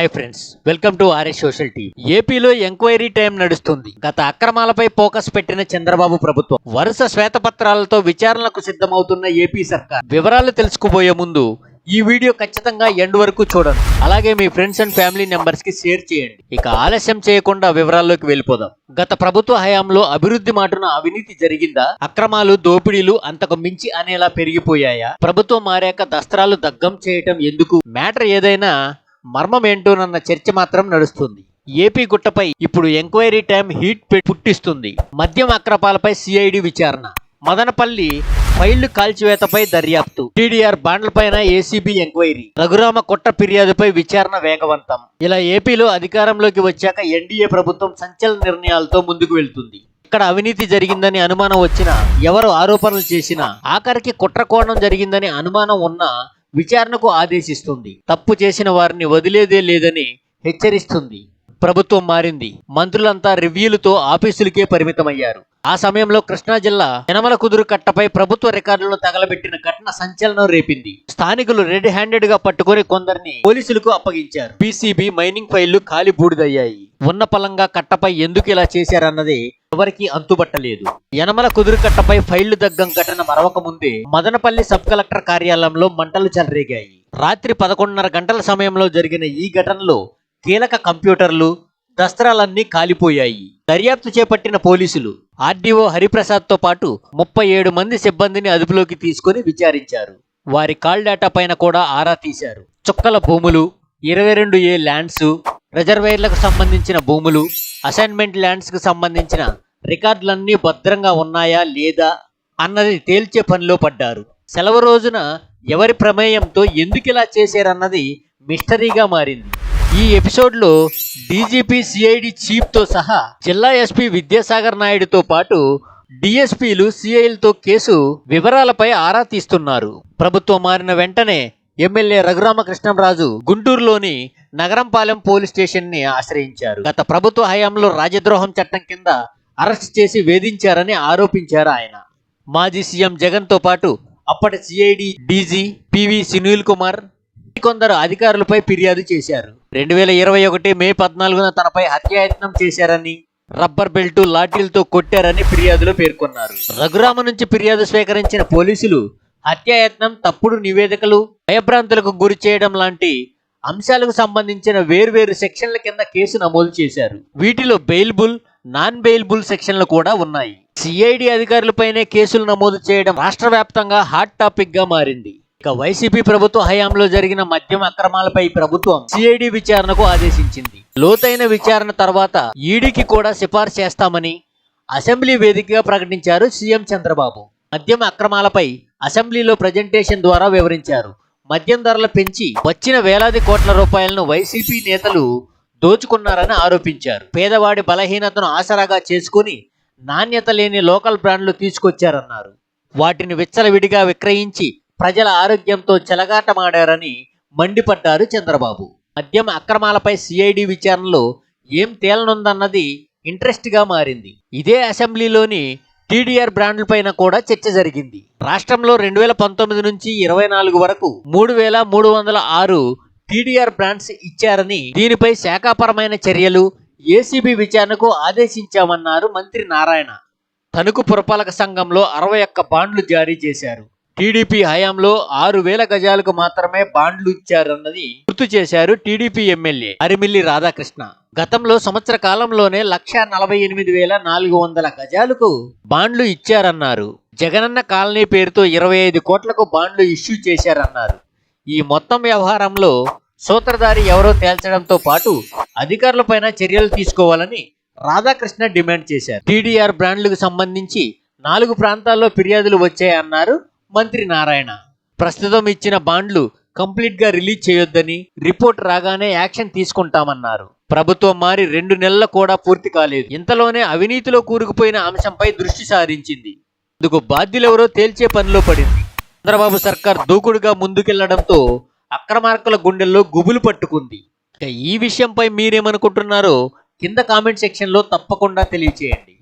Hi friends welcome to RS social TV ఏపీలో enquiry time నడుస్తుంది. గత అక్రమాలపై ఫోకస్ పెట్టిన చంద్రబాబు ప్రభుత్వం వరుస శ్వేతపత్రాలతో విచారణకు సిద్ధమవుతున్న ఏపీ సర్కార్. వివరాలు తెలుసుకుపోయే ముందు ఈ వీడియో ఖచ్చితంగా ఎండ్ వరకు చూడండి. అలాగే మీ ఫ్రెండ్స్ అండ్ ఫ్యామిలీ మెంబర్స్కి షేర్ చేయండి. ఇక ఆలస్యం చేయకుండా వివరాల్లోకి వెళ్ళిపోదాం. గత ప్రభుత్వ హయాంలో అభివృద్ధి మాటున అవినీతి జరిగిందా? అక్రమాలు దోపిడీలు అంతకు మించి అనేలా పెరిగిపోయాయా? ప్రభుత్వం మారాక దస్త్రాలు దగ్గం చేయటం ఎందుకు? మ్యాటర్ ఏదైనా మర్మం ఏంటోనన్న చర్చ మాత్రం నడుస్తుంది. ఏపీ గుట్టపై ఇప్పుడు ఎంక్వైరీ టైం హీట్ పుట్టిస్తుంది. మద్యం అక్రపాలపై సిఐడి విచారణ. మదనపల్లి ఫైళ్ళు కాల్చివేతపై దర్యాప్తు. టీడీఆర్ బాండ్లపైన ఏసీబీ ఎంక్వైరీ. రఘురామ కొట్ట ఫిర్యాదుపై విచారణ వేగవంతం. ఇలా ఏపీలో అధికారంలోకి వచ్చాక ఎన్డీఏ ప్రభుత్వం సంచలన నిర్ణయాలతో ముందుకు వెళ్తుంది. ఇక్కడ అవినీతి జరిగిందని అనుమానం వచ్చినా ఎవరు ఆరోపణలు చేసినా ఆఖరికి కుట్రకోణం జరిగిందని అనుమానం ఉన్నా విచారణకు ఆదేశిస్తుంది. తప్పు చేసిన వారిని వదిలేదే లేదని హెచ్చరిస్తుంది. ప్రభుత్వం మారింది. మంత్రులంతా రివ్యూలతో ఆఫీసులకే పరిమితమయ్యారు. ఆ సమయంలో కృష్ణా జిల్లా యనమల కుదురు కట్టపై ప్రభుత్వ రికార్డులను తగలబెట్టిన ఘటన సంచలనం రేపింది. స్థానికులు రెడ్ హ్యాండెడ్గా పట్టుకొని కొందరిని పోలీసులకు అప్పగించారు. పీసీబీ మైనింగ్ ఫైళ్ళు ఖాళీ బూడిదయ్యాయి. ఉన్న పలంగా కట్టపై ఎందుకు ఇలా చేశారన్నది ఎవరికి అంతుబట్టలేదు. యనమల కుదురు కట్టపై ఫైళ్ళు దగ్గం ఘటన మరవక ముందే మదనపల్లి సబ్ కలెక్టర్ కార్యాలయంలో మంటలు చెలరేగాయి. రాత్రి పదకొండున్నర గంటల సమయంలో జరిగిన ఈ ఘటనలో కీలక కంప్యూటర్లు దస్త్రాలన్నీ కాలిపోయాయి. దర్యాప్తు చేపట్టిన పోలీసులు ఆర్డీఓ హరిప్రసాద్తో పాటు ముప్పై ఏడు మంది సిబ్బందిని అదుపులోకి తీసుకుని విచారించారు. వారి కాల్ డేటా పైన కూడా ఆరా తీశారు. చుక్కల భూములు ఇరవై రెండు ఏ ల్యాండ్స్ రిజర్వేర్లకు సంబంధించిన భూములు అసైన్మెంట్ ల్యాండ్స్కు సంబంధించిన రికార్డులన్నీ భద్రంగా ఉన్నాయా లేదా అన్నది తేల్చే పనిలో పడ్డారు. సెలవు రోజున ఎవరి ప్రమేయంతో ఎందుకు ఇలా చేశారన్నది మిస్టరీగా మారింది. ఈ ఎపిసోడ్లో డీజీపీ సిఐడి చీఫ్తో సహా జిల్లా ఎస్పీ విద్యాసాగర్ నాయుడుతో పాటు డిఎస్పీలు సిఐలతో కేసు వివరాలపై ఆరా తీస్తున్నారు. ప్రభుత్వం మారిన వెంటనే ఎమ్మెల్యే రఘురామకృష్ణంరాజు గుంటూరులోని నగరంపాలెం పోలీస్ స్టేషన్ని ఆశ్రయించారు. గత ప్రభుత్వ హయాంలో రాజద్రోహం చట్టం కింద అరెస్ట్ చేసి వేధించారని ఆరోపించారు ఆయన. మాజీ సీఎం జగన్తో పాటు అప్పటి CID DG PV Sunil Kumar కొందరు అధికారులపై ఫిర్యాదు చేశారు. రెండు వేల ఇరవై ఒకటి మే పద్నాలుగున తనపై హత్యాయత్నం చేశారని రబ్బర్ బెల్ట్ లాఠీలతో కొట్టారని ఫిర్యాదులో పేర్కొన్నారు. రఘురామ నుంచి ఫిర్యాదు స్వీకరించిన పోలీసులు హత్యాయత్నం తప్పుడు నివేదికలు భయభ్రాంతులకు గురి చేయడం లాంటి అంశాలకు సంబంధించిన వేర్వేరు సెక్షన్ల కింద కేసు నమోదు చేశారు. వీటిలో బెయిల్బుల్ నాన్ బెయిల్బుల్ సెక్షన్లు కూడా ఉన్నాయి. సిఐడి అధికారులపైనే కేసులు నమోదు చేయడం రాష్ట్ర వ్యాప్తంగా హాట్ టాపిక్గా మారింది. ఇక వైసీపీ ప్రభుత్వ హయాంలో జరిగిన మద్యం అక్రమాలపై ప్రభుత్వం సిఐడి విచారణకు ఆదేశించింది. లోతైన విచారణ తర్వాత ఈడీకి కూడా సిఫార్సు చేస్తామని అసెంబ్లీ వేదికగా ప్రకటించారు సీఎం చంద్రబాబు. మద్యం అక్రమాలపై అసెంబ్లీలో ప్రజెంటేషన్ ద్వారా వివరించారు. మద్యం ధరలు పెంచి వచ్చిన వేలాది కోట్ల రూపాయలను వైసీపీ నేతలు దోచుకున్నారని ఆరోపించారు. పేదవాడి బలహీనతను ఆసరాగా చేసుకుని నాణ్యత లేని లోకల్ బ్రాండ్లు తీసుకొచ్చారన్నారు. వాటిని విచ్చలవిడిగా విక్రయించి ప్రజల ఆరోగ్యంతో చెలగాటమాడారని మండిపడ్డారు చంద్రబాబు. మద్యం అక్రమాలపై సిఐడి విచారణలో ఏం తేలనుందన్నది ఇంట్రెస్ట్గా మారింది. ఇదే అసెంబ్లీలోని టీడీఆర్ బ్రాండ్లపైన కూడా చర్చ జరిగింది. రాష్ట్రంలో రెండు వేల పంతొమ్మిది నుంచి ఇరవై నాలుగు వరకు మూడు వేల మూడు వందల ఆరు టీడీఆర్ బ్రాండ్స్ ఇచ్చారని దీనిపై శాఖాపరమైన చర్యలు ఏసీబీ విచారణకు ఆదేశించామన్నారు మంత్రి నారాయణ. తణుకు పురపాలక సంఘంలో అరవై ఒక్క బాండ్లు జారీ చేశారు. టీడీపీ హయాంలో ఆరు వేల గజాలకు మాత్రమే బాండ్లు ఇచ్చారన్నది గుర్తు చేశారు టీడీపీ ఎమ్మెల్యే అరిమిల్లి రాధాకృష్ణ. గతంలో సంవత్సర కాలంలోనే లక్ష నలభై ఎనిమిది వేల నాలుగు వందల గజాలకు బాండ్లు ఇచ్చారన్నారు. జగనన్న కాలనీ పేరుతో ఇరవై ఐదు కోట్లకు బాండ్లు ఇష్యూ చేశారన్నారు. ఈ మొత్తం వ్యవహారంలో సూత్రధారి ఎవరో తేల్చడంతో పాటు అధికారులపైన చర్యలు తీసుకోవాలని రాధాకృష్ణ డిమాండ్ చేశారు. టీడీఆర్ బ్రాండ్లకు సంబంధించి నాలుగు ప్రాంతాల్లో ఫిర్యాదులు వచ్చాయన్నారు. మంత్రి నారాయణ. ప్రస్తుతం ఇచ్చిన బాండ్లు కంప్లీట్గా రిలీజ్ చేయొద్దని రిపోర్ట్ రాగానే యాక్షన్ తీసుకుంటామన్నారు. ప్రభుత్వం మారి రెండు నెలలు కూడా పూర్తి కాలేదు. ఇంతలోనే అవినీతిలో కూరుకుపోయిన అంశంపై దృష్టి సారించింది. ఇందుకు బాధ్యులెవరో తేల్చే పనిలో పడింది. చంద్రబాబు సర్కార్ దూకుడుగా ముందుకెళ్ళడంతో అక్రమార్కుల గుండెల్లో గుబులు పట్టుకుంది. ఇక ఈ విషయంపై మీరేమనుకుంటున్నారో కింద కామెంట్ సెక్షన్లో తప్పకుండా తెలియచేయండి.